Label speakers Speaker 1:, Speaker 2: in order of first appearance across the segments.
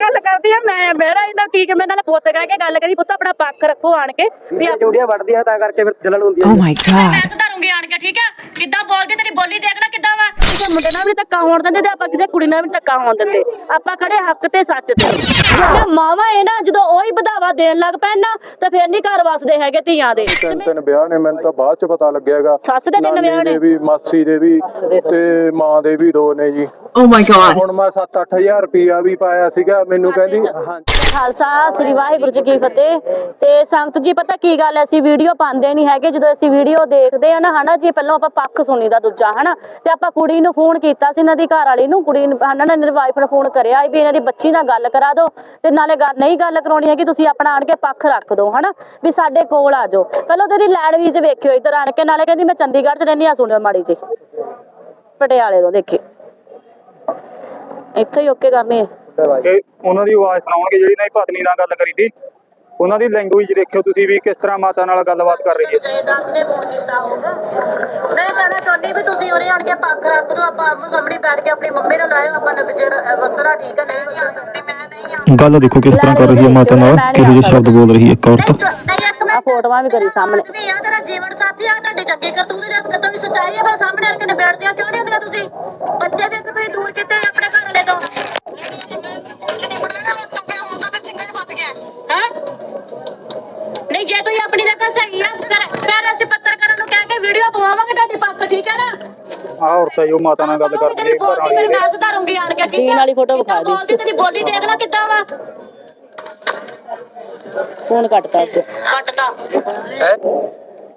Speaker 1: ਗੱਲ ਕਰਦੀ ਆ ਮੈਂ ਮੇਰਾ ਇਹਦਾ ਕੀ ਕਿ ਮੈਂ ਨਾਲ ਪੁੱਤ ਕਹਿ ਕੇ ਗੱਲ ਕਰੀ ਪੁੱਤ ਆਪਣਾ ਪੱਖ ਰੱਖੋ ਆਣ ਕੇ ਵੀ
Speaker 2: ਇਹ ਜੁੜੀਆਂ ਵੜਦੀਆਂ ਤਾਂ ਕਰਕੇ ਫਿਰ ਜਲਨ ਹੁੰਦੀ ਹੈ
Speaker 3: Oh my god.
Speaker 1: ਮੈਂ ਸੁਧਾਰੂੰਗੀ ਆਣ ਕੇ ਠੀਕ ਆ ਕਿੱਦਾਂ ਬੋਲਦੀ ਤੇਰੀ ਬੋਲੀ ਦੇਖ ਲੈ ਕਿੱਦਾਂ ਵਾ। ਕਿਸੇ ਮੁੰਡੇ ਨਾਲ ਵੀ ਧੱਕਾ ਹੋਣ ਦਿੰਦੇ ਤੇ ਆਪਾਂ ਕਿਸੇ ਕੁੜੀ ਨਾਲ ਵੀ ਧੱਕਾ ਹੋਣ ਦਿੰਦੇ। ਆਪਾਂ ਖੜੇ ਹੱਕ ਤੇ ਸੱਚ ਤੇ। ਜਿਹੜਾ ਮਾਵਾ ਇਹ ਨਾ ਜਦੋਂ ਉਹੀ ਵਧਾਵਾ ਦੇਣ ਲੱਗ ਪੈਣ ਨਾ ਤਾਂ ਫਿਰ ਨਹੀਂ ਘਰ ਵਸਦੇ ਹੈਗੇ ਧੀਆਂ ਦੇ।
Speaker 4: ਤਿੰਨ ਤਿੰਨ ਵਿਆਹ ਨੇ ਮੈਨੂੰ ਤਾਂ ਬਾਅਦ ਚ ਪਤਾ ਲੱਗਿਆਗਾ
Speaker 1: ਸੱਸ ਦੇ ਤਿੰਨ ਵਿਆਹ ਨੇ?
Speaker 4: ਵੀ ਮਾਸੀ ਦੇ ਵੀ ਤੇ ਮਾਂ ਦੇ ਵੀ ਦੋ ਨੇ ਜੀ।
Speaker 3: Oh my god.
Speaker 4: ਹੁਣ ਮੈਂ 7-8000 ਰੁਪਿਆ ਵੀ ਪਾਇਆ ਸੀਗਾ ਮੈਨੂੰ ਕਹਿੰਦੀ ਹਾਂ
Speaker 1: ਖਾਲਸਾ ਸ੍ਰੀ ਵਾਹਿਗੁਰੂ ਜੀ ਕੀ ਫਤਿਹ। ਤੇ ਸੰਗਤ ਜੀ ਪਤਾ ਕੀ ਗੱਲ ਐ ਅਸੀਂ ਵੀਡੀਓ ਪਾਉਂਦੇ ਨਹੀਂ ਹੈਗੇ। ਜਦੋਂ ਅਸੀਂ ਵੀਡੀਓ ਦੇਖਦੇ ਆ ਨਾ ਹਨਾ, ਜੀ ਪਹਿਲਾਂ ਆਪਾਂ ਪੱਖ ਸੁਣੀਦਾ ਦੂਜਾ, ਹਨਾ, ਤੇ ਆਪਾਂ ਕੁੜੀ ਨੂੰ ਫੋਨ ਕੀਤਾ ਸੀ ਇਹਨਾਂ ਦੀ ਘਰ ਵਾਲੀ ਨੂੰ, ਕੁੜੀ ਨੂੰ, ਹਨਾ, ਇਹਨਾਂ ਵਾਈਫ ਨੂੰ ਫੋਨ ਕਰਿਆ ਵੀ ਇਹਨਾਂ ਦੀ ਬੱਚੀ ਨਾਲ ਗੱਲ ਕਰਾ ਦਿਓ, ਤੇ ਨਾਲੇ ਗੱਲ ਨਹੀਂ ਗੱਲ ਕਰਾਉਣੀ ਹੈ ਕਿ ਤੁਸੀਂ ਆਪਣਾ ਆਣ ਕੇ ਪੱਖ ਰੱਖ ਦਿਓ, ਹਨਾ, ਵੀ ਸਾਡੇ ਕੋਲ ਆ ਜਾਓ। ਪਹਿਲਾਂ ਤੇਰੀ ਲੈਂਡ ਵੇਖਿਓ ਇੱਧਰ ਆਣ ਕੇ, ਨਾਲੇ ਕਹਿੰਦੀ ਮੈਂ ਚੰਡੀਗੜ੍ਹ ਚ ਰਹਿੰਦੀ ਆ ਸੁਣਿਓ ਮਾੜੀ ਜੀ ਪਟਿਆਲੇ ਤੋਂ ਦੇਖੀ ਇੱਥੇ ਹੀ ਓਕੇ ਕਰਨੀ ਹੈ।
Speaker 5: ਕਿ ਉਹਨਾਂ ਦੀ ਆਵਾਜ਼ ਸੁਣਾਉਣਗੇ ਜਿਹੜੀ ਨਾ ਪਤਨੀ ਨਾਲ ਗੱਲ ਕਰੀ ਸੀ ਉਹਨਾਂ ਦੀ ਲੈਂਗੁਏਜ ਦੇਖਿਓ ਤੁਸੀਂ ਵੀ ਕਿਸ ਤਰ੍ਹਾਂ ਮਾਤਾ ਨਾਲ ਗੱਲਬਾਤ ਕਰ ਰਹੀ ਹੈ।
Speaker 1: ਜੈਦਾਰ ਨੇ ਫੋਨ ਕੀਤਾ ਹੋਊਗਾ। ਮੈਂ ਕਹਿਣਾ ਚਾਹੁੰਦੀ ਵੀ ਤੁਸੀਂ ਉਰੇ ਆਣ ਕੇ ਪੱਖ ਰੱਖ ਦਿਓ ਆਪਾਂ ਆਮੋ ਸਾਹਮਣੇ ਬੈਠ ਕੇ ਆਪਣੀ ਮੰਮੀ ਨਾਲ ਲਾਇਓ ਆਪਾਂ ਨਵਜੇ ਵਸਰਾ ਠੀਕ ਹੈ ਨਹੀਂ ਵਸਰਾ
Speaker 6: ਗੱਲ ਦੇਖੋ ਕਿਸ ਤਰ੍ਹਾਂ ਕਰ ਰਹੀ ਹੈ ਮਾਤਾ ਨਾਲ ਕਿਹੋ ਜਿਹੇ ਸ਼ਬਦ ਬੋਲ ਰਹੀ ਹੈ ਇੱਕ ਔਰਤ।
Speaker 1: ਆ ਫੋਟੋਆਂ ਵੀ ਕਰੀ ਸਾਹਮਣੇ।
Speaker 7: ਵੀ ਆ ਤੇਰਾ ਜੀਵਨ ਸਾਥੀ ਆ ਤੁਹਾਡੇ ਚੰਗੇ ਕਰਤੂਤ ਦੇ ਕਿਤੋਂ ਵੀ ਸੱਚਾਈ ਹੈ ਪਰ ਸਾਹਮਣੇ ਆ ਕੇ ਨਿਬੇੜਦੀਆਂ ਕਿਉਂ ਨਹੀਂ ਹੁੰਦੀਆਂ ਤੁਸੀਂ? ਬੱਚੇ ਵੀ ਇੱਕ ਤੁਸੀਂ ਦੂਰ ਕਿਤੇ ਆਪਣੇ ਘਰ ਵਾਲੇ ਤੋਂ। ਜਗ੍ਹਾ ਸਹੀ ਆ ਫਿਰ ਫਿਰ ਅਸੀਂ ਪੱਤਰਕਾਰਾਂ ਨੂੰ ਕਹਿ ਕੇ ਵੀਡੀਓ ਪਵਾਵਾਂਗੇ ਤੁਹਾਡੀ ਪੱਕ ਠੀਕ ਹੈ ਨਾ?
Speaker 5: ਆਹ ਔਰਤ ਹੈ ਜੋ ਮਾਤਾ ਨਾਲ ਗੱਲ ਕਰਦੀ
Speaker 7: ਤੇਰੀ
Speaker 5: ਹੈ ਘਰ
Speaker 7: ਬੋਲਦੀ
Speaker 5: ਵਾਲੀ
Speaker 7: ਫਿਰ ਮੈਂ ਸੁਧਾਰੂੰਗੀ ਆਣ ਕੇ ਠੀਕ ਹੈ?
Speaker 1: ਵਾਲੀ
Speaker 7: ਕਿੱਦਾਂ
Speaker 1: ਵਿਖਾ ਦਿਓ।
Speaker 7: ਬੋਲਦੀ ਤੇਰੀ ਬੋਲੀ ਦੇਖ ਲੈ ਕਿੱਦਾਂ ਵਾ।
Speaker 1: ਫੋਨ ਕੱਟਤਾ ਅੱਜ।
Speaker 7: ਕੱਟਦਾ।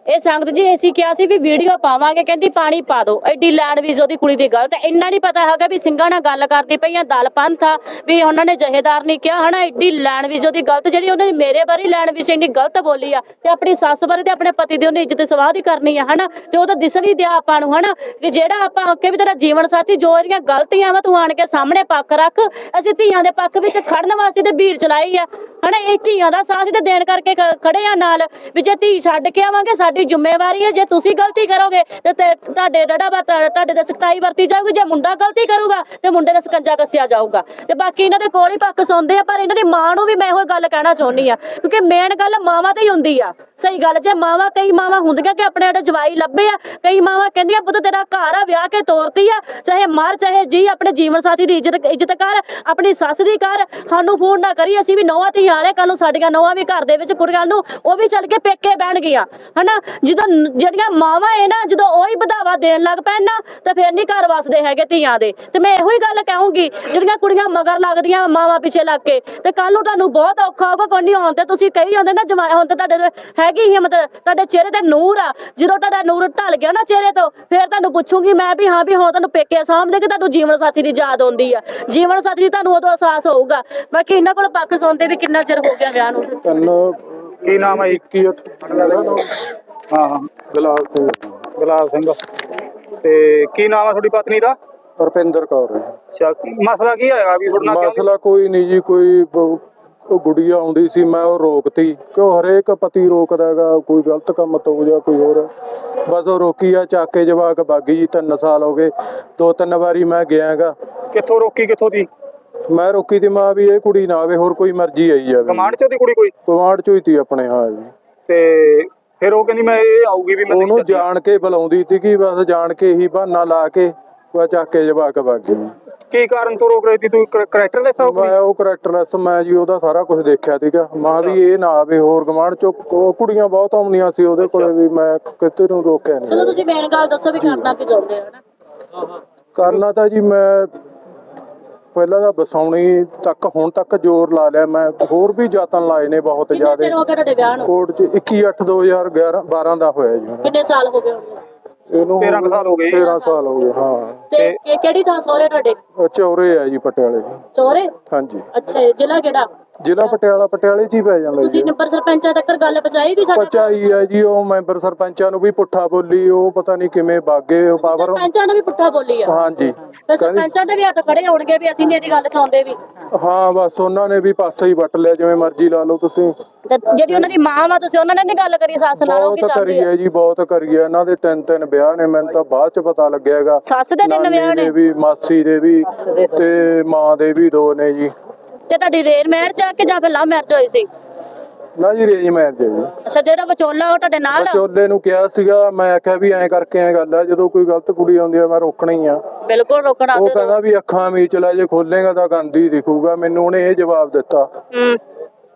Speaker 1: ਇਹ ਸੰਗਤ ਜੀ, ਅਸੀਂ ਕਿਹਾ ਸੀ ਵੀ ਵੀਡੀਓ ਪਾਵਾਂਗੇ, ਕਹਿੰਦੀ ਪਾਣੀ ਪਾ ਦਿਓ। ਐਡੀ ਲੈਂਡ ਵੀਜ਼ ਉਹਦੀ ਕੁੜੀ ਦੀ ਗਲਤ। ਹੈ ਇੰਨਾ ਨਹੀਂ ਪਤਾ ਹੈਗਾ ਵੀ ਸਿੰਘਾਂ ਨਾਲ ਗੱਲ ਕਰਦੀ ਪਈਆਂ ਦਲ ਪੰਥ ਆ, ਵੀ ਉਹਨਾਂ ਨੇ ਜਹੇਦਾਰ ਨਹੀਂ ਕਿਹਾ ਹਨਾ, ਐਡੀ ਲੈਂਡ ਉਹਦੀ ਗਲਤ, ਜਿਹੜੀ ਉਹਨੇ ਮੇਰੇ ਬਾਰੇ ਲੈਂਡ ਇੰਨੀ ਗਲਤ ਬੋਲੀ ਆ, ਤੇ ਆਪਣੀ ਸੱਸ ਬਾਰੇ ਤੇ ਆਪਣੇ ਪਤੀ ਦੀ ਉਹਨੇ ਇੱਜ਼ਤ ਸਵਾਹ ਦੀ ਕਰਨੀ ਆ, ਹਨਾ, ਤੇ ਉਹ ਤਾਂ ਦਿਸ ਨਹੀਂ ਦਿਆ ਆਪਾਂ ਨੂੰ, ਹਨਾ ਕਿ ਜਿਹੜਾ ਆਪਾਂ ਆਖੇ ਵੀ ਤੇਰਾ ਜੀਵਨ ਸਾਥੀ, ਜੋ ਇਹਦੀਆਂ ਗਲਤੀਆਂ ਵਾ, ਤੂੰ ਆਣ ਕੇ ਸਾਹਮਣੇ ਪੱਖ ਰੱਖ। ਅਸੀਂ ਧੀਆਂ ਦੇ ਪੱਖ ਵਿੱਚ ਖੜਨ ਵਾਸਤੇ ਤੇ ਵੀਰ ਚਲਾਈ ਆ, ਹਨਾ, ਇਹ ਧੀਆਂ ਦਾ ਸਾਥ ਤੇ ਦੇਣ ਕਰਕੇ ਖੜੇ ਆ ਨਾਲ, ਵੀ ਜੇ ਧੀ ਛੱਡ ਕੇ ਆਵਾਂਗੇ ਸਾਡੀ ਜ਼ਿੰਮੇਵਾਰੀ ਹੈ, ਜੇ ਤੁਸੀਂ ਗਲਤੀ ਕਰੋਗੇ, ਤੇ ਤੁਹਾਡੇ ਡੜਾ ਤੁਹਾਡੇ ਤੇ ਸਖਤਾਈ ਵਰਤੀ ਜਾਊਗੀ, ਜੇ ਮੁੰਡਾ ਗਲਤੀ ਕਰੂਗਾ, ਤੇ ਮੁੰਡੇ ਦਾ ਸਕੰਜਾ ਕੱਸਿਆ ਜਾਊਗਾ। ਤੇ ਬਾਕੀ ਇਹਨਾਂ ਦੇ ਕੋਲ ਹੀ ਪੱਕ ਸੌਂਦੇ ਆ, ਪਰ ਇਹਨਾਂ ਦੀ ਮਾਂ ਨੂੰ ਵੀ ਮੈਂ ਇਹੋ ਗੱਲ ਕਹਿਣਾ ਚਾਹੁੰਦੀ ਆ, ਕਿਉਂਕਿ ਮੇਨ ਗੱਲ ਮਾਵਾਂ ਤੇ ਹੀ ਹੁੰਦੀ ਆ। ਸਹੀ ਗੱਲ, ਜੇ ਮਾਵਾਂ, ਕਈ ਮਾਵਾਂ ਹੁੰਦੀਆਂ ਕਿ ਆਪਣੇ ਜਿਹੜੇ ਜਵਾਈ ਲੱਭੇ ਆ, ਕਈ ਮਾਵਾਂ ਕਹਿੰਦੀਆਂ, ਪੁੱਤ ਤੇਰਾ ਘਰ ਆ, ਵਿਆਹ ਕੇ ਤੋਰਤੀ ਆ, ਚਾਹੇ ਮਰ, ਚਾਹੇ ਜੀ, ਆਪਣੇ ਜੀਵਨ ਸਾਥੀ ਦੀ ਇੱਜ਼ਤ ਇੱਜ਼ਤ ਕਰ, ਆਪਣੀ ਸੱਸ ਦੀ ਕਰ, ਸਾਨੂੰ ਫੋਨ ਨਾ ਕਰੀ, ਅਸੀਂ ਵੀ ਨੌਵਾਂ ਧੀਆਂ ਵਾਲੇ ਕੱਲ ਨੂੰ ਸਾਡੀਆਂ ਨੌਵਾਂ ਵੀ ਘਰ ਦੇ ਵਿੱਚ ਕੁੜੀਆਂ ਨੂੰ, ਉਹ ਵੀ ਚੱਲ ਕੇ ਪੇਕੇ ਬਹਿਣ ਗਈਆਂ ਹਨਾ? ਜਦੋਂ ਜਿਹੜੀਆਂ ਮਾਵਾਂ ਇਹ ਨਾ ਜਦੋਂ ਉਹੀ ਵਧਾਵਾ ਦੇਣ ਲੱਗ ਪੈਣ ਨਾ ਤਾਂ ਫਿਰ ਨਹੀਂ ਘਰ ਵਸਦੇ ਹੈਗੇ ਧੀਆਂ ਦੇ। ਤੇ ਮੈਂ ਇਹੋ ਹੀ ਗੱਲ ਕਹੂੰਗੀ ਜਿਹੜੀਆਂ ਕੁੜੀਆਂ ਮਗਰ ਲੱਗਦੀਆਂ ਮਾਵਾਂ ਪਿੱਛੇ ਲੱਗ ਕੇ ਤੇ ਕੱਲ ਨੂੰ ਤੁਹਾਨੂੰ ਬਹੁਤ ਔਖਾ ਹੋਊਗਾ ਕੋਈ ਨਹੀਂ ਆਉਣ ਤੇ ਤੁਸੀਂ ਕਹੀ ਜਾਂਦੇ ਨਾ ਜਮਾ ਹੁਣ ਤੇ ਤੁਹਾਡੇ ਤੇ ਹੈਗੀ ਹਿੰਮਤ ਤੁਹਾਡੇ ਚਿਹਰੇ ਤੇ ਨੂਰ ਆ। ਜਦੋਂ ਤੁਹਾਡਾ ਨੂਰ ਢਲ ਗਿਆ ਨਾ ਚਿਹਰੇ ਤੋਂ ਫਿਰ ਤੁਹਾਨੂੰ ਪੁੱਛੂਗੀ ਮੈਂ ਵੀ ਹਾਂ ਵੀ ਹੁਣ ਤੁਹਾਨੂੰ ਪੇਕੇ ਸਾਹਮਣੇ ਕਿ ਤੁਹਾਨੂੰ ਜੀਵਨ ਸਾਥੀ ਦੀ ਯਾਦ ਆਉਂਦੀ ਆ? ਜੀਵਨ ਸਾਥੀ ਦੀ ਤੁਹਾਨੂੰ ਉਦੋਂ ਅਹਿਸਾਸ ਹੋਊਗਾ। ਬਾਕੀ ਇਹਨਾਂ ਕੋਲ ਪੱਖ ਸੁਣਦੇ ਵੀ ਕਿੰਨਾ ਚਿਰ ਹੋ ਗਿਆ ਵਿਆਹ ਨੂੰ।
Speaker 5: ਕੀ ਨਾਮ ਹੈ ਜੀ?
Speaker 4: 21 ਅੱਠ
Speaker 5: ਹਾਂ
Speaker 4: ਸਿੰਘ।
Speaker 5: ਤੇ ਕੀ ਨਾਮ ਹੈ ਤੁਹਾਡੀ ਪਤਨੀ ਦਾ?
Speaker 4: ਰੁਪਿੰਦਰ ਕੌਰ।
Speaker 5: ਮਸਲਾ ਕੀ ਹੋਏਗਾ ਵੀ ਤੁਹਾਡੇ ਕਿਉਂ
Speaker 4: ਮਸਲਾ ਕੋਈ ਨਹੀਂ ਜੀ ਕੋਈ ਬ- ਉਹ ਗੁੜੀਆ ਆਉਂਦੀ ਸੀ ਮੈਂ ਉਹ ਰੋਕਤੀ। ਕਿਉਂ ਹਰੇਕ ਪਤੀ ਰੋਕਦਾ ਹੈਗਾ ਕੋਈ ਗਲਤ ਕੰਮ ਤੋਂ ਜਾਂ ਕੋਈ ਹੋਰ। ਬਸ ਉਹ ਰੋਕੀ ਆ ਚੱਕ ਕੇ ਜਵਾਕ ਬਾਗੀ ਜੀ ਤਿੰਨ ਸਾਲ ਹੋ ਗਏ। ਦੋ ਤਿੰਨ ਵਾਰੀ ਮੈਂ ਗਿਆਗਾ
Speaker 5: ਕਿੱਥੋਂ ਰੋਕੀ ਕਿੱਥੋਂ ਦੀ?
Speaker 4: ਮੈਂ ਰੋਕੀ ਦੀ ਮਾਂ ਵੀ ਇਹ ਕੁੜੀ ਨਾ ਆਵੇ ਹੋਰ ਕੋਈ ਮਰਜ਼ੀ ਆਈ ਜਾਵੇ।
Speaker 5: ਕਮਾਂਡ ਚੋਂ ਦੀ ਕੁੜੀ ਕੋਈ?
Speaker 4: ਕਮਾਂਡ ਚੋਂ ਹੀ ਤੀ ਆਪਣੇ ਹਾਂ ਜੀ।
Speaker 5: ਤੇ ਫਿਰ ਉਹ ਕਹਿੰਦੀ ਮੈਂ ਇਹ ਆਊਗੀ ਵੀ ਮੈਂ ਨਹੀਂ
Speaker 4: ਉਹਨੂੰ
Speaker 5: ਚੱਲੀ।
Speaker 4: ਜਾਣ ਕੇ ਬੁਲਾਉਂਦੀ ਸੀ ਕਿ ਬਸ ਜਾਣ ਕੇ ਹੀ ਬਹਾਨਾ ਲਾ ਕੇ ਉਹ ਚੱਕ ਕੇ ਜਵਾਕ ਬਾਗੀ ਜੀ
Speaker 5: ਕੀ ਕਾਰਨ ਤੋਂ ਰੋਕ ਰਹੀ ਸੀ? ਤੂੰ ਕਰੈਕਟਰ ਲੈਸ ਹੋ
Speaker 4: ਮੈਂ ਉਹ ਕਰੈਕਟਰਲੈਸ ਮੈਂ ਜੀ ਉਹਦਾ ਸਾਰਾ ਕੁਝ ਦੇਖਿਆ ਸੀਗਾ। ਮਾਂ ਵੀ ਇਹ ਨਾ ਆਵੇ ਹੋਰ ਗਮਾਂਡ ਚੋਂ ਕੁੜੀਆਂ ਬਹੁਤ ਆਉਂਦੀਆਂ ਸੀ ਉਹਦੇ ਕੋਲੇ ਵੀ ਮੈਂ ਕਿਤੇ ਨੂੰ ਰੋਕਿਆ
Speaker 1: ਚਲੋ
Speaker 4: ਨਹੀਂ
Speaker 1: ਤੁਸੀਂ ਮੇਨ ਗੱਲ ਦੱਸੋ ਵੀ ਕਰਨਾ ਕੀ ਚਾਹੁੰਦੇ ਹੋ ਹਨਾ?
Speaker 4: ਕਰਨਾ ਤਾਂ ਜੀ ਮੈਂ ਪਹਿਲਾਂ ਤਾਂ ਬਸਾਉਣੀ ਤੱਕ ਹੁਣ ਤੱਕ ਜ਼ੋਰ ਲਾ ਲਿਆ ਮੈਂ। ਹੋਰ ਵੀ ਯਤਨ ਲਾਏ ਨੇ ਬਹੁਤ
Speaker 1: ਕਿੰਨਾ ਚਿਰ ਹੋ
Speaker 4: ਜ਼ਿਆਦਾ
Speaker 1: ਗਿਆ ਤੁਹਾਡੇ ਵਿਆਹ ਨੂੰ?
Speaker 4: ਕੋਰਟ 'ਚ 21 8 2011 12 ਦਾ ਹੋਇਆ ਜੀ।
Speaker 1: ਕਿੰਨੇ ਸਾਲ ਹੋ ਗਏ ਹੋਣਗੇ?
Speaker 4: ਇਹਨੂੰ
Speaker 5: 13 ਕੁ ਸਾਲ ਹੋ ਗਏ।
Speaker 4: 13 ਸਾਲ ਹੋ ਗਏ ਹਾਂ।
Speaker 1: ਤੇ ਕਿ- ਕਿਹੜੀ ਥਾਂ ਸਹੁਰੇ ਤੁਹਾਡੇ?
Speaker 4: ਚੌਰੇ ਆ ਜੀ ਪਟਿਆਲੇ
Speaker 1: ਚੋਰੇ?
Speaker 4: ਹਾਂਜੀ।
Speaker 1: ਅੱਛਾ ਜੀ, ਜ਼ਿਲ੍ਹਾ ਕਿਹੜਾ?
Speaker 4: ਜ਼ਿਲ੍ਹਾ ਪਟਿਆਲਾ ਪਟਿਆਲੇ 'ਚ ਹੀ ਪੈ ਜਾਂਦਾ ਜੀ
Speaker 1: ਤੁਸੀਂ ਨੰਬਰ ਸਰਪੰਚਾਂ ਤੱਕ ਗੱਲ ਪਹੁੰਚਾਈ ਵੀ ਸਾਡਾ
Speaker 4: ਪਚਾਈ ਹੈ ਜੀ ਉਹ ਮੈਂਬਰ ਸਰਪੰਚਾਂ ਨੂੰ ਵੀ ਪੁੱਠਾ ਬੋਲੀ ਉਹ ਪਤਾ ਨਹੀਂ ਕਿਵੇਂ ਬਾਗੇ ਉਹ ਪਾਵਰ
Speaker 1: ਸਰਪੰਚਾਂ ਨੇ ਵੀ ਪੁੱਠਾ ਬੋਲੀ ਆ?
Speaker 4: ਹਾਂਜੀ।
Speaker 1: ਤੇ ਸਰਪੰਚਾਂ ਦੇ ਵੀ ਹੱਥ ਖੜੇ ਹੋਣਗੇ ਵੀ ਅਸੀਂ ਨਹੀਂ ਇਹਦੀ ਗੱਲ ਚਾਹੁੰਦੇ ਵੀ।
Speaker 4: ਹਾਂ ਬਸ ਉਹਨਾਂ ਨੇ ਵੀ ਪਾਸਾ ਹੀ ਵੱਟ ਲਿਆ ਜਿਵੇਂ ਮਰਜ਼ੀ ਲਾ ਲਓ ਤੁਸੀਂ।
Speaker 1: ਤੇ ਜਿਹੜੀ ਉਹਨਾਂ ਦੀ ਮਾਂ ਵਾ ਤੁਸੀਂ ਉਹਨਾਂ ਨੇ ਨਹੀਂ ਗੱਲ ਕਰੀ ਸੱਸ ਨਾਲ ਉਹ ਕੀ
Speaker 4: ਬਹੁਤ
Speaker 1: ਚਾਹੁੰਦੀ
Speaker 4: ਕਰੀ
Speaker 1: ਆ?
Speaker 4: ਹੈ ਜੀ ਬਹੁਤ ਕਰੀ ਹੈ ਇਹਨਾਂ ਦੇ ਤਿੰਨ ਤਿੰਨ ਵਿਆਹ ਨੇ ਮੈਨੂੰ ਤਾਂ ਬਾਅਦ ਚ ਪਤਾ ਲੱਗਿਆ ਹੈਗਾ।
Speaker 1: ਸੱਸ ਦੇ ਤਿੰਨ
Speaker 4: ਨਾਨੀ
Speaker 1: ਵਿਆਹ ਨੇ?
Speaker 4: ਦੇ ਵੀ ਮਾਸੀ ਦੇ ਵੀ ਤੇ ਮਾਂ ਦੇ ਵੀ ਦੋ ਨੇ ਜੀ।
Speaker 1: ਤੇ ਤੁਹਾਡੀ ਰੇਰ ਮੈਰਿਜ ਆ ਕਿ ਜਾਂ ਫਿਰ ਲਵ ਮੈਰਿਜ ਹੋਈ ਸੀ?
Speaker 4: ਨਾ ਜੀ ਰੇਂਜ ਮੈਰਿਜ ਹੈ ਜੀ।
Speaker 1: ਅੱਛਾ ਜਿਹੜਾ ਵਿਚੋਲਾ ਉਹ ਤੁਹਾਡੇ ਨਾਲ ਆ?
Speaker 4: ਵਿਚੋਲੇ ਨੂੰ ਕਿਹਾ ਸੀਗਾ ਮੈਂ ਆਖਿਆ ਵੀ ਐਂ ਕਰਕੇ ਐਂ ਗੱਲ ਆ ਜਦੋਂ ਕੋਈ ਗਲਤ ਕੁੜੀ ਆਉਂਦੀ ਆ ਮੈਂ ਰੋਕਣਾ ਹੀ ਆ।
Speaker 1: ਬਿਲਕੁਲ ਰੋਕਣਾ
Speaker 4: ਉਹ ਕਹਿੰਦਾ ਵੀ ਅੱਖਾਂ ਮੀਚ ਲੈ ਜੇ ਖੋਲੇਗਾ ਤਾਂ ਗੰਦੀ ਦਿਖੂਗਾ। ਮੈਨੂੰ ਉਹਨੇ ਇਹ ਜਵਾਬ ਦਿੱਤਾ।
Speaker 1: ਹੂੰ।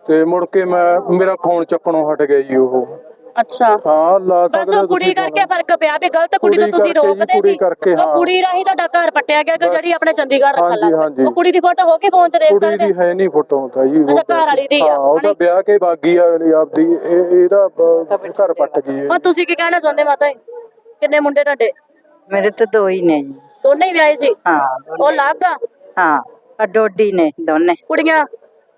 Speaker 4: ਤੇ ਮੁੜ ਕੇ ਮੈਂ ਮੇਰਾ ਫੋਨ ਚੱਕਣੋਂ ਹਟ ਗਿਆ ਜੀ ਉਹ।
Speaker 1: ਅੱਛਾ।
Speaker 4: ਹਾਂ ਲਾ
Speaker 1: ਬਸ
Speaker 4: ਸਕਦੇ ਹੋ
Speaker 1: ਉਹ ਕੁੜੀ
Speaker 4: ਤੁਸੀਂ
Speaker 1: ਕਰਕੇ ਫ਼ਰਕ ਪਿਆ ਵੀ ਗਲਤ ਕੁੜੀ ਨੂੰ
Speaker 4: ਕੁੜੀ
Speaker 1: ਤੁਸੀਂ
Speaker 4: ਕਰਕੇ ਜੀ,
Speaker 1: ਰੋਕਦੇ
Speaker 4: ਕੁੜੀ
Speaker 1: ਸੀ।
Speaker 4: ਕਰਕੇ,
Speaker 1: ਉਹ
Speaker 4: ਹਾਂ।
Speaker 1: ਕੁੜੀ ਰਾਹੀਂ ਤੁਹਾਡਾ ਘਰ ਪੱਟਿਆ ਗਿਆ ਕਿ
Speaker 4: ਬਸ।
Speaker 1: ਜਿਹੜੀ ਆਪਣੇ ਚੰਡੀਗੜ੍ਹ ਰੱਖਣ
Speaker 4: ਹਾਂਜੀ,
Speaker 1: ਲੱਗ
Speaker 4: ਹਾਂਜੀ।
Speaker 1: ਉਹ ਕੁੜੀ ਦੀ ਫੋਟੋ ਹੋ ਕੇ ਫੋਨ 'ਚ ਦੇਖ
Speaker 4: ਕੁੜੀ
Speaker 1: ਸਕਦੇ
Speaker 4: ਦੀ ਹੈ? ਨਹੀਂ ਫੋਟੋ ਤਾਂ ਜੀ
Speaker 1: ਅੱਛਾ, ਘਰ ਵਾਲੀ ਦੀ ਆ,
Speaker 4: ਹਾਂ ਉਹ ਤਾਂ
Speaker 1: ਹਨੀ?
Speaker 4: ਵਿਆਹ ਕੇ ਬਾਗੀ ਆ ਅਗਲੀ ਆਪਦੀ। ਇਹ ਇਹਦਾ ਅਹ, ਘਰ ਪੱਟ ਗਈ ਹੈ।
Speaker 1: ਹੁਣ ਤੁਸੀਂ ਕੀ ਕਹਿਣਾ ਚਾਹੁੰਦੇ ਮਾਤਾ ਜੀ? ਕਿੰਨੇ ਮੁੰਡੇ ਤੁਹਾਡੇ?
Speaker 3: ਮੇਰੇ ਤਾਂ ਦੋ ਹੀ ਨੇ ਜੀ।
Speaker 1: ਦੋਨੇ ਹੀ ਵਿਆਹੇ ਸੀ?
Speaker 3: ਹਾਂ
Speaker 1: ਉਹ ਲੱਗ ਆ
Speaker 3: ਹਾਂ ਅਡੋਡੀ ਨੇ ਦੋਨੇ।
Speaker 1: ਕੁੜੀਆਂ?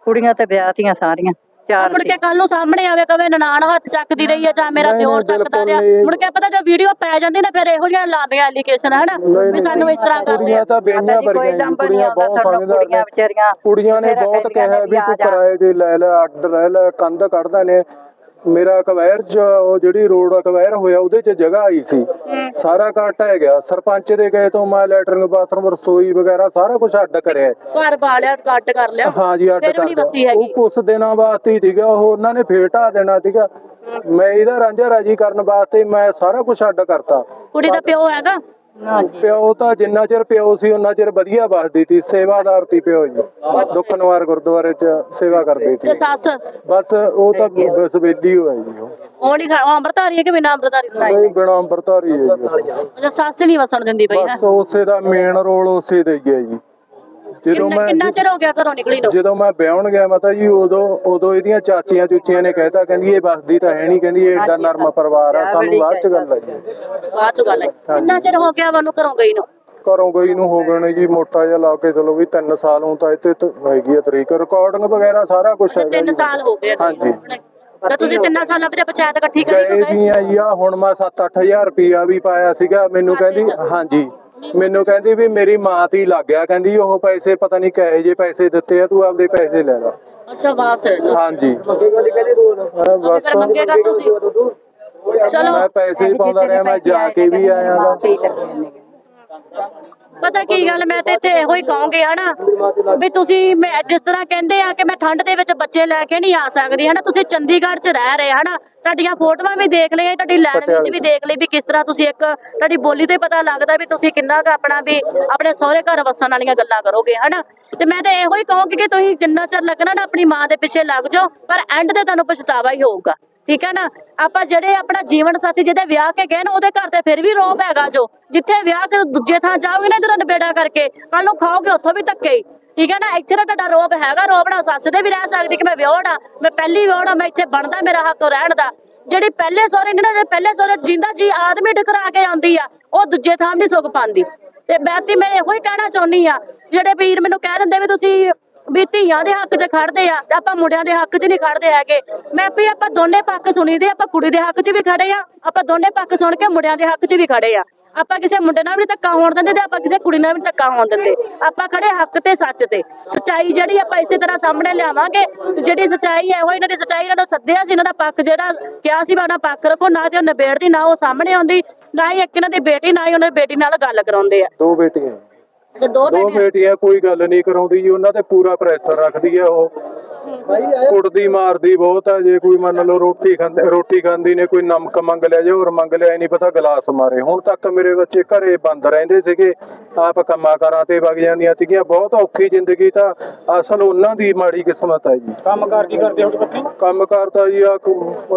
Speaker 3: ਕੁੜੀਆਂ ਤੇ ਵਿਆਹਤੀਆਂ ਸਾਰੀਆਂ। ਚਾਰ
Speaker 1: ਮੁੜ ਕੇ ਕੱਲ ਨੂੰ ਸਾਹਮਣੇ ਆਵੇ ਕਵੇ ਨਨਾਣ ਹੱਥ ਚੱਕਦੀ ਰਹੀ ਹੈ ਜਾਂ ਮੇਰਾ ਦਿਓਰ ਚੱਕਦਾ ਰਿਹਾ। ਮੁੜ ਕੇ ਪਤਾ ਜੇ ਵੀਡੀਓ ਪੈ ਜਾਂਦੀ ਨਾ ਫਿਰ ਇਹੋ ਜਿਹੀਆਂ ਲਾਉਂਦੀਆਂ ਐਲੀਗੇਸ਼ਨ ਹਨਾ? ਵੀ ਸਾਨੂੰ ਇਸ ਤਰ੍ਹਾਂ ਕਰਦੇ
Speaker 4: ਕੁੜੀਆਂ
Speaker 1: ਆ
Speaker 4: ਤਾਂ ਬੇਈਆਂ ਵਰਗੀਆਂ ਕੁੜੀਆਂ ਬਹੁਤ ਸਮਝਦਾਰ ਨੇ
Speaker 3: ਵਿਚਾਰੀਆਂ।
Speaker 4: ਕੁੜੀਆਂ ਨੇ ਬਹੁਤ ਕਿਹਾ ਵੀ ਤੂੰ ਕਿਰਾਏ ਦੇ ਲੈ ਲੈ ਅੱਡ ਲੈ ਲੈ ਕੰਧ ਕੱਢਦਾ ਨੇ। ਮੇਰਾ ਕਵੈਰ ਉਹ ਜਿਹੜੀ ਰੋਡ ਕਵੈਰ ਹੋਇਆ ਉਹਦੇ ਚ ਜਗ੍ਹਾ ਆਈ ਸੀ। ਸਾਰਾ ਘਾਟ ਹੈ ਗਿਆ ਸਰਪੰਚ ਦੇ ਗਏ ਤੋਂ ਮੈਂ ਲੈਟਰਿੰਗ ਬਾਥਰੂਮ ਰਸੋਈ ਵਗੈਰਾ ਸਾਰਾ ਕੁਝ ਅੱਡ ਕਰਿਆ।
Speaker 1: ਘਰ ਬਾਲਿਆ ਕੱਟ ਕਰ ਲਿਆ।
Speaker 4: ਹਾਂ ਜੀ ਅੱਡ ਕਰ।
Speaker 1: ਹੈਗੀ।
Speaker 4: ਉਹ ਕੁਛ ਦਿਨਾਂ ਵਾਸਤੇ ਹੀ ਸੀਗਾ ਉਹ ਉਹਨਾਂ ਨੇ ਫੇਰ ਢਾਹ ਦੇਣਾ ਸੀਗਾ ਮੈਂ ਇਹਦਾ ਰਾਂਝਾ ਰਾਜੀ ਕਰਨ ਵਾਸਤੇ ਮੈਂ ਸਾਰਾ ਕੁਝ ਅੱਡ ਕਰਤਾ।
Speaker 1: ਕੁੜੀ ਦਾ ਪਿਓ ਹੈਗਾ?
Speaker 4: ਪਿਓ ਤਾਂ ਜਿੰਨਾ ਚਿਰ ਪਿਓ ਸੀ ਉਹਨਾਂ ਚਿਰ ਵਧੀਆ ਵਸਦੀ ਸੀ ਸੇਵਾਦਾਰ ਸੀ ਪਿਓ ਜੀ। ਦੁੱਖਨਵਾਰ ਗੁਰਦੁਆਰੇ ਚ ਸੇਵਾ ਕਰਦੇ
Speaker 1: ਤੇ
Speaker 4: ਸੀ।
Speaker 1: ਸੱਸ?
Speaker 4: ਬਸ ਉਹ ਤਾਂ ਵੇਲੀ ਹੋਇਆ ਜੀ ਉਹ।
Speaker 1: ਉਹ ਨਹੀਂ ਖਾ ਉਹ ਅੰਮ੍ਰਿਤਧਾਰੀ ਹੈ ਕਿ ਬਿਨਾਂ ਅੰਮ੍ਰਿਤਧਾਰੀ ਤੋਂ
Speaker 4: ਨਹੀਂ ਬਿਨਾ ਅੰਬਰਧਾਰੀ ਹੈ ਜੀ ਉਹ।
Speaker 1: ਅੱਛਾ ਸੱਸ ਨਹੀਂ ਵਸਣ ਦਿੰਦੀ ਪਈ ਹੈ
Speaker 4: ਬਸ ਉਸੇ ਦਾ ਮੇਨ ਰੋਲ ਉਸੇ ਦਾ ਹੀ ਹੈ ਜੀ। ਜਦੋਂ
Speaker 1: ਕਿੰਨਾ ਕਿੰਨਾ
Speaker 4: ਮੈਂ
Speaker 1: ਚਿਰ ਹੋ ਗਿਆ ਘਰੋਂ ਨਿਕਲੀ ਨੂੰ?
Speaker 4: ਜਦੋਂ ਮੈਂ ਵਿਆਹਣ ਗਿਆ ਮਾਤਾ ਜੀ ਉਦੋਂ ਉਦੋਂ ਇਹਦੀਆਂ ਚਾਚੀਆਂ ਚੁੱਚੀਆਂ ਨੇ ਕਹਿਤਾ ਕਹਿੰਦੀ ਇਹ ਬਸਦੀ ਤਾਂ ਹੈ ਨਹੀਂ ਕਹਿੰਦੀ ਇਹ ਏਡਾ ਨਰਮ ਪਰਿਵਾਰ ਆ ਸਾਨੂੰ ਬਾਅਦ ਚ ਗੱਲ ਆਈ।
Speaker 1: ਬਾਅਦ ਚ ਗੱਲ ਹੈ ਕਿੰਨਾ ਚਿਰ ਹੋ ਗਿਆ ਮੈਨੂੰ ਘਰੋਂ ਗਈ ਨੂੰ?
Speaker 4: ਘਰੋਂ ਗਈ ਨੂੰ ਹੋ ਗਏ ਨੇ ਜੀ ਮੋਟਾ ਜਿਹਾ ਲਾ ਕੇ ਚਲੋ ਵੀ 3 ਸਾਲ ਹੁਣ ਤਾਂ ਇੱਥੇ ਤਾਂ ਹੈਗੀ ਆ ਤਰੀਕ। ਰਿਕਾਰਡਿੰਗ ਵਗੈਰਾ ਸਾਰਾ ਕੁਝ ਹੈਗਾ
Speaker 1: ਤਿੰਨ
Speaker 4: ਜੀ।
Speaker 1: ਸਾਲ ਹੋ ਗਏ
Speaker 4: ਹਾਂਜੀ।
Speaker 1: ਤਾਂ ਤੁਸੀਂ ਤਿੰਨਾਂ ਸਾਲਾਂ ਵਿੱਚ ਪੰਚਾਇਤ ਇਕੱਠੀ ਕਰੀ
Speaker 4: ਗਏ
Speaker 1: ਨੂੰ
Speaker 4: ਵੀ ਆ ਜੀ ਆ ਹੁਣ ਮੈਂ 7-8000 ਰੁਪਿਆ ਵੀ ਪਾਇਆ ਸੀਗਾ ਮੈਨੂੰ ਕਹਿੰਦੀ ਹਾਂਜੀ। ਮੈਨੂੰ ਕਹਿੰਦੀ ਵੀ ਮੇਰੀ ਮਾਂ ਤੀ ਲੱਗ ਗਿਆ। ਕਹਿੰਦੀ ਉਹ ਪੈਸੇ ਪਤਾ ਨਹੀਂ ਕਹੇ ਜੇ ਪੈਸੇ ਦਿੱਤੇ ਆ ਤੂੰ ਆਪਦੇ ਪੈਸੇ ਲੈ ਲੈ।
Speaker 1: ਅੱਛਾ ਵਾਪਸ ਲੈ ਲਓ।
Speaker 4: ਹਾਂਜੀ।
Speaker 1: ਫਿਰ
Speaker 4: ਬਸ
Speaker 1: ਮੰਗੇਗਾ ਤੁਸੀਂ। ਚਲੋ।
Speaker 4: ਮੈਂ ਪੈਸੇ ਹੀ ਪਾਉਂਦਾ ਰਿਹਾ ਮੈਂ ਜਾ ਕੇ ਵੀ
Speaker 3: ਤੇ ਹੀ ਲੱਗੇ ਨੇ
Speaker 1: ਪਤਾ ਕੀ ਗੱਲ ਮੈਂ ਤੇ ਇੱਥੇ ਇਹੋ ਹੀ ਕਹੂੰਗੀ ਹਨਾ ਵੀ ਤੁਸੀਂ ਮੈਂ ਜਿਸ ਤਰ੍ਹਾਂ ਕਹਿੰਦੇ ਆ ਕਿ ਮੈਂ ਠੰਡ ਦੇ ਵਿੱਚ ਬੱਚੇ ਲੈ ਕੇ ਨਹੀਂ ਆ ਸਕਦੀ ਹਨਾ ਤੁਸੀਂ ਚੰਡੀਗੜ੍ਹ 'ਚ ਰਹਿ ਰਹੇ ਹਨਾ ਤੁਹਾਡੀਆਂ ਫੋਟੋਆਂ ਵੀ ਦੇਖ ਲਈਆਂ ਤੁਹਾਡੀ ਲੈਂਗੁਏਜ ਵੀ ਦੇਖ ਲਈ ਵੀ ਕਿਸ ਤਰ੍ਹਾਂ ਤੁਸੀਂ ਇੱਕ ਤੁਹਾਡੀ ਬੋਲੀ ਤੇ ਪਤਾ ਲੱਗਦਾ ਵੀ ਤੁਸੀਂ ਕਿੰਨਾ ਕੁ ਆਪਣਾ ਵੀ ਆਪਣੇ ਸਹੁਰੇ ਘਰ ਵਸਣ ਵਾਲੀਆਂ ਗੱਲਾਂ ਕਰੋਗੇ ਹਨਾ ਤੇ ਮੈਂ ਤਾਂ ਇਹੋ ਹੀ ਕਹੂੰਗੀ ਕਿ ਤੁਸੀਂ ਜਿੰਨਾ ਚਿਰ ਲੱਗਣਾ ਨਾ ਆਪਣੀ ਮਾਂ ਦੇ ਪਿੱਛੇ ਲੱਗ ਜਾਓ ਪਰ ਐਂਡ ਤੇ ਤੁਹਾਨੂੰ ਪਛਤਾਵਾ ਹੀ ਹੋਊਗਾ। ਠੀਕ ਹੈ ਨਾ? ਆਪਾਂ ਜਿਹੜੇ ਆਪਣਾ ਜੀਵਨ ਸਾਥੀ ਜਿਹਦੇ ਵਿਆਹ ਕੇ ਗਏ ਨੇ, ਉਹਦੇ ਘਰ ਤੇ ਫਿਰ ਵੀ ਰੋਬ ਹੈਗਾ ਜੋ। ਜਿੱਥੇ ਵਿਆਹ ਕੇ ਦੂਜੇ ਥਾਂ ਜਾਓਗੇ ਨਾ ਜਦੋਂ ਨਬੇੜਾ ਕਰਕੇ ਕੱਲ ਨੂੰ ਖਾਓਗੇ, ਉੱਥੋਂ ਵੀ ਧੱਕੇ ਹੀ। ਠੀਕ ਹੈ ਨਾ? ਇੱਥੇ ਤਾਂ ਤੁਹਾਡਾ ਰੋਬ ਹੈਗਾ ਰੋਬਣਾ ਸੱਸ ਦੇ ਵੀ ਰਹਿ ਸਕਦੀ ਕਿ ਮੈਂ ਵਿਆਹਣਾ ਮੈਂ ਪਹਿਲੀ ਵਿਆਹਣਾ ਮੈਂ ਇੱਥੇ ਬਣਦਾ ਮੇਰਾ ਹੱਕ ਰਹਿਣ ਦਾ। ਜਿਹੜੀ ਪਹਿਲੇ ਸਹੁਰੇ ਨੇ ਨਾ ਪਹਿਲੇ ਸਹੁਰੇ ਜਿੰਦਾ ਜੀ ਆਦਮੀ ਟਕਰਾ ਕੇ ਆਉਂਦੀ ਆ, ਉਹ ਦੂਜੇ ਥਾਂ ਨਹੀਂ ਸੁੱਖ ਪਾਉਂਦੀ। ਤੇ ਬੈਤੀ ਮੈਂ ਇਹੋ ਹੀ ਕਹਿਣਾ ਚਾਹੁੰਨੀ ਆ, ਜਿਹੜੇ ਵੀਰ ਮੈਨੂੰ ਕਹਿ ਦਿੰਦੇ ਵੀ ਤੁਸੀਂ ਵੀ ਧੀਆਂ ਦੇ ਹੱਕ 'ਚ ਖੜਦੇ ਆ ਤੇ ਆਪਾਂ ਮੁੰਡਿਆਂ ਦੇ ਹੱਕ 'ਚ ਨਹੀਂ ਖੜਦੇ ਹੈਗੇ। ਮੈਂ ਵੀ ਆਪਾਂ ਦੋਨੇ ਪੱਖ ਸੁਣੀਦੇ ਆਪਾਂ ਕੁੜੀ ਦੇ ਹੱਕ 'ਚ ਵੀ ਖੜੇ ਆ, ਆਪਾਂ ਦੋਨੇ ਪੱਖ ਸੁਣ ਕੇ ਮੁੰਡਿਆਂ ਦੇ ਹੱਕ 'ਚ ਵੀ ਖੜੇ ਆ। ਆਪਾਂ ਕਿਸੇ ਮੁੰਡੇ ਨਾਲ ਵੀ ਧੱਕਾ ਹੋਣ ਦਿੰਦੇ ਤੇ ਆਪਾਂ ਕਿਸੇ ਕੁੜੀ ਨਾਲ ਵੀ ਧੱਕਾ ਹੋਣ ਦਿੰਦੇ। ਆਪਾਂ ਖੜੇ ਹੱਕ ਤੇ ਸੱਚ ਤੇ। ਸਚਾਈ ਜਿਹੜੀ ਆਪਾਂ ਇਸੇ ਤਰ੍ਹਾਂ ਸਾਹਮਣੇ ਲਿਆਵਾਂਗੇ, ਜਿਹੜੀ ਸਚਾਈ ਹੈ ਉਹ ਇਹਨਾਂ ਦੀ ਸਚਾਈ ਇਹਨਾਂ ਨੂੰ ਸੱਦਿਆ ਸੀ, ਇਹਨਾਂ ਦਾ ਪੱਖ ਜਿਹੜਾ ਕਿਹਾ ਸੀ ਵੀ ਆਪਣਾ ਪੱਖ ਰੱਖੋ, ਨਾ ਤੇ ਉਹ ਨਿਬੇੜਦੀ, ਨਾ ਉਹ ਸਾਹਮਣੇ ਆਉਂਦੀ, ਨਾ ਹੀ ਇੱਕ ਇਹਨਾਂ ਦੀ ਬੇਟੀ, ਨਾ ਹੀ ਉਹਨਾਂ ਦੀ ਬੇਟੀ ਨਾਲ ਗੱਲ ਕਰਾਉਂਦੇ ਆ।
Speaker 4: ਦੋ ਬੇਟੀਆਂ।
Speaker 1: ਤੇ ਦੋ
Speaker 4: ਦੋ
Speaker 1: ਬੇਟੀਆਂ
Speaker 4: ਬੇਟੀਆਂ ਕੋਈ ਗੱਲ ਨਹੀਂ ਕਰਾਉਂਦੀ ਜੀ ਉਹਨਾਂ ਤੇ ਪੂਰਾ ਪ੍ਰੈਸ਼ਰ ਰੱਖਦੀ ਆ ਉਹ। ਕੁੱਟਦੀ ਮਾਰਦੀ ਬਹੁਤ ਆ ਜੇ ਕੋਈ ਮੰਨ ਲਓ ਰੋਟੀ ਖਾਂਦੇ ਰੋਟੀ ਖਾਂਦੀ ਨੇ ਕੋਈ ਨਮਕ ਮੰਗ ਲਿਆ ਜੇ ਹੋਰ ਮੰਗ ਲਿਆ ਨਹੀਂ ਪਤਾ ਗਲਾਸ ਮਾਰੇ। ਹੁਣ ਤੱਕ ਮੇਰੇ ਬੱਚੇ ਘਰੇ ਬੰਦ ਰਹਿੰਦੇ ਸੀਗੇ ਆਪ ਕੰਮਾਂ ਕਾਰਾਂ ਤੇ ਵਗ ਜਾਂਦੀਆਂ ਸੀਗੀਆਂ ਬਹੁਤ ਔਖੀ ਜ਼ਿੰਦਗੀ ਤਾਂ ਅਸਲ ਉਹਨਾਂ ਦੀ ਮਾੜੀ ਕਿਸਮਤ ਹੈ ਜੀ।
Speaker 5: ਕੰਮ ਕਾਰ ਕੀ ਕਰਦੇ ਹੋ ਪਤਨੀ
Speaker 4: ਕੰਮ ਕਰਤਾ ਜੀ ਆ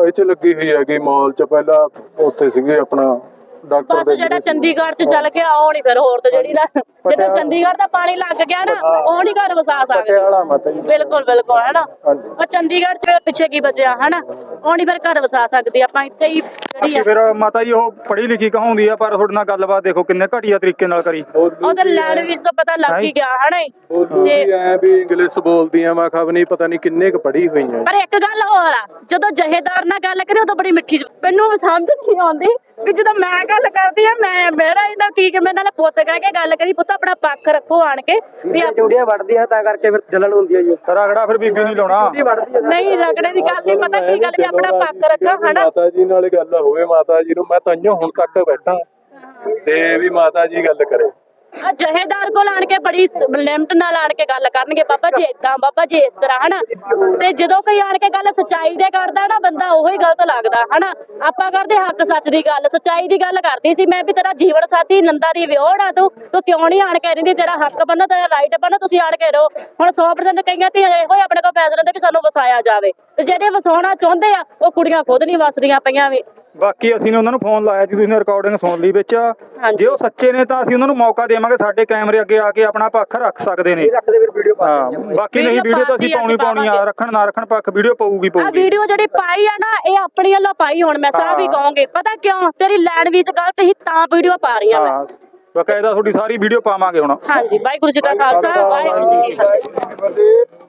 Speaker 4: ਇਹ ਚ ਲੱਗੀ ਹੋਈ ਹੈਗੀ ਮਾਲ ਚ ਪਹਿਲਾਂ ਉੱਥੇ ਸੀਗੇ ਆਪਣਾ ਡਾਕਟਰ
Speaker 1: ਬਸ
Speaker 4: ਦੇ
Speaker 1: ਜਿਹੜਾ ਚੰਡੀਗੜ੍ਹ ਚ ਚੱਲ ਗਿਆ ਉਹ ਨਹੀਂ ਫਿਰ ਹੋਰ ਤੇ ਜਿਹੜੀ ਨਾ ਜਦੋਂ
Speaker 4: ਪਟਿਆਲਾ-
Speaker 1: ਚੰਡੀਗੜ੍ਹ ਦਾ ਪਾਣੀ ਲੱਗ ਗਿਆ ਨਾ ਉਹ ਨਹੀਂ ਘਰ ਵਸਾ ਸਕਦੇ।
Speaker 4: ਪਟਿਆਲਾ ਮਤ ਜੀ।
Speaker 1: ਬਿਲਕੁਲ ਬਿਲਕੁਲ ਹੈਨਾ?
Speaker 4: ਹਾਂਜੀ।
Speaker 1: ਉਹ ਚੰਡੀਗੜ੍ਹ ਚ ਪਿੱਛੇ ਕੀ ਬਚਿਆ ਹਨਾ? ਉਹ ਨਹੀਂ ਫਿਰ ਘਰ ਵਸਾ ਸਕਦੀ ਆਪਾਂ ਇੱਥੇ ਹੀ ਜਿਹੜੀ ਆ।
Speaker 5: ਫਿਰ ਮਾਤਾ ਜੀ ਉਹ ਪੜ੍ਹੀ ਲਿਖੀ ਕਹਾਉਂਦੀ ਆ ਪਰ ਤੁਹਾਡੇ ਨਾਲ ਗੱਲਬਾਤ ਦੇਖੋ ਕਿੰਨੇ ਘਟੀਆ ਤਰੀਕੇ ਨਾਲ ਕਰੀ।
Speaker 1: ਉਹਦੇ ਲੈਂਗੁਏਜ ਤੋਂ ਪਤਾ ਲੱਗ ਹੀ ਗਿਆ ਹਨਾ
Speaker 4: ਉਦੋਂ ਵੀ ਐ ਵੀ ਇੰਗਲਿਸ਼ ਬੋਲਦੀਆਂ ਮੈਂ ਖਬ ਨਹੀਂ ਪਤਾ ਨਹੀਂ ਕਿੰਨੇ ਕ ਪੜ੍ਹੀ ਹੋਈਆਂ
Speaker 1: ਪਰ ਇੱਕ ਗੱਲ ਹੋਰ ਆ ਜਦੋਂ ਜਹੇਦਾਰ ਨਾਲ ਗੱਲ ਕਰੀ ਉਦੋਂ ਬੜੀ ਮਿੱਠੀ ਮੈਨੂੰ ਸਮਝ ਨਹੀਂ ਆਉਂਦੀ ਵੀ ਜਦੋਂ ਮੈਂ ਗੱਲ ਕਰਦੀ ਆ ਮੈਂ ਮੇਰਾ ਇਹਦਾ ਕੀ ਕਿ ਮੈਂ ਨਾਲੇ ਪੁੱਤ ਕਹਿ ਕੇ ਗੱਲ ਕਰੀ ਪੁੱਤ ਆਪਣਾ ਪੱਖ ਰੱਖੋ ਆਣ ਕੇ ਵੀ ਆਪ-
Speaker 2: ਚੂੜੀਆਂ ਵੜਦੀਆਂ ਤਾਂ ਕਰਕੇ ਫਿਰ ਜਲਨ ਹੁੰਦੀ ਹੈ ਜੀ।
Speaker 5: ਰਗੜਾ ਫਿਰ ਬੀਬੀ ਨਹੀਂ ਲਾਉਣਾ।
Speaker 1: ਨਹੀਂ ਰਗੜੇ ਦੀ ਗੱਲ ਨਹੀਂ ਪਤਾ ਕੀ ਗੱਲ ਵੀ ਆਪਣਾ ਪੱਖ ਰੱਖੋ ਹਨਾ
Speaker 4: ਮਾਤਾ ਜੀ ਨਾਲ ਗੱਲ ਹੋਵੇ ਮਾਤਾ ਜੀ ਨੂੰ ਮੈਂ ਤਾਂ ਹੁਣ ਤੱਕ ਬੈਠਾ। ਤੇ ਵੀ ਮਾਤਾ ਜੀ ਗੱਲ ਕਰੇ।
Speaker 1: ਆ ਜਹੇਦਾਰ ਕੋਲ ਆਣ ਕੇ ਬੜੀ ਲਿਮਟ ਨਾਲ ਆਣ ਕੇ ਗੱਲ ਕਰਨਗੇ। ਬਾਬਾ ਜੀ ਇਦਾਂ ਬਾਬਾ ਜੀ ਇਸ ਤਰ੍ਹਾਂ, ਹਨਾ? ਤੇ ਜਦੋਂ ਕੋਈ ਆਣ ਕੇ ਗੱਲ ਸਚਾਈ ਦੇ ਕਰਦਾ ਨਾ, ਬੰਦਾ ਉਹੀ ਗਲਤ ਲੱਗਦਾ, ਹਨਾ? ਆਪਾਂ ਕਰਦੇ ਹੱਕ ਸੱਚ ਦੀ ਗੱਲ, ਸਚਾਈ ਦੀ ਗੱਲ ਕਰਦੀ ਸੀ, ਮੈਂ ਵੀ ਤੇਰਾ ਜੀਵਨ ਸਾਥੀ, ਨੰਦਾ ਦੀ ਵਿਹੋੜ ਆ ਤੂੰ ਤੂੰ ਕਿਉਂ ਨਹੀਂ ਆਣ ਕੇ ਰਹਿੰਦੀ? ਤੇਰਾ ਹੱਕ ਬਣਦਾ ਤੇਰਾ ਰਾਈਟ ਬਣਦਾ ਤੁਸੀਂ ਆਣ ਕੇ ਰਹੋ। ਹੁਣ 100% ਕਈਆਂ ਤੇ ਇਹੋ ਹੀ ਆਪਣੇ ਕੋਲ ਫੈਸਲਾ ਦੇ ਵੀ ਸਾਨੂੰ ਵਸਾਇਆ ਜਾਵੇ। ਤੇ ਜਿਹੜੇ ਵਸਾਉਣਾ ਚਾਹੁੰਦੇ ਆ, ਉਹ ਕੁੜੀਆਂ ਖੁਦ ਨਹੀਂ ਵਸਦੀਆਂ ਪਈਆਂ ਵੀ।
Speaker 5: ਬਾਕੀ ਅਸੀਂ ਨੇ ਉਹਨਾਂ ਨੂੰ ਫੋਨ ਲਾਇਆ ਜੀ ਤੁਸੀਂ ਰਿਕਾਰਡਿੰਗ ਸੁਣ ਲਈ ਵਿੱਚ। ਜੇ ਉਹ ਸੱਚੇ ਨੇ ਤਾਂ ਅਸੀਂ ਉਹਨਾਂ ਨੂੰ ਮੌਕਾ ਦੇਵਾਂਗੇ ਸਾਡੇ ਕੈਮਰੇ ਅੱਗੇ ਆ ਕੇ ਆਪਣਾ ਪੱਖ ਰੱਖ ਸਕਦੇ ਨੇ।
Speaker 2: ਰੱਖਦੇ ਫਿਰ ਵੀਡੀਓ ਪਾ
Speaker 5: ਹਾਂ ਬਾਕੀ ਨਹੀਂ ਵੀਡੀਓ ਤਾਂ ਅਸੀਂ ਪਾਉਣੀ ਪਾਉਣੀ ਆ। ਰੱਖਣ ਨਾ ਰੱਖਣ ਪੱਖ ਵੀਡੀਓ ਪਊਗੀ
Speaker 1: ਆ
Speaker 5: ਪਊਗੀ।
Speaker 1: ਵੀਡੀਓ ਜਿਹੜੀ ਪਾਈ ਆ ਨਾ ਇਹ ਆਪਣੀ ਵੱਲੋਂ ਪਾਈ ਹੁਣ ਮੈਂ ਸਾਹ ਵੀ। ਕਹੂੰਗੀ। ਪਤਾ ਕਿਉਂ? ਤੇਰੀ ਲੈਂਗੁਏਜ ਗਲਤ ਸੀ ਤਾਂ ਵੀਡੀਓ ਪਾ ਰਹੀ ਆ ਮੈਂ।
Speaker 5: ਬਕਾਇਦਾ ਤੁਹਾਡੀ ਸਾਰੀ ਵੀਡੀਓ ਪਾਵਾਂਗੇ ਹੁਣ।
Speaker 1: ਹਾਂਜੀ ਵਾਹਿਗੁਰੂ ਜੀ ਕਾ ਖਾਲਸਾ ਵਾਹਿਗੁਰੂ ਜੀ ਕੀ
Speaker 8: ਫਤਿਹ।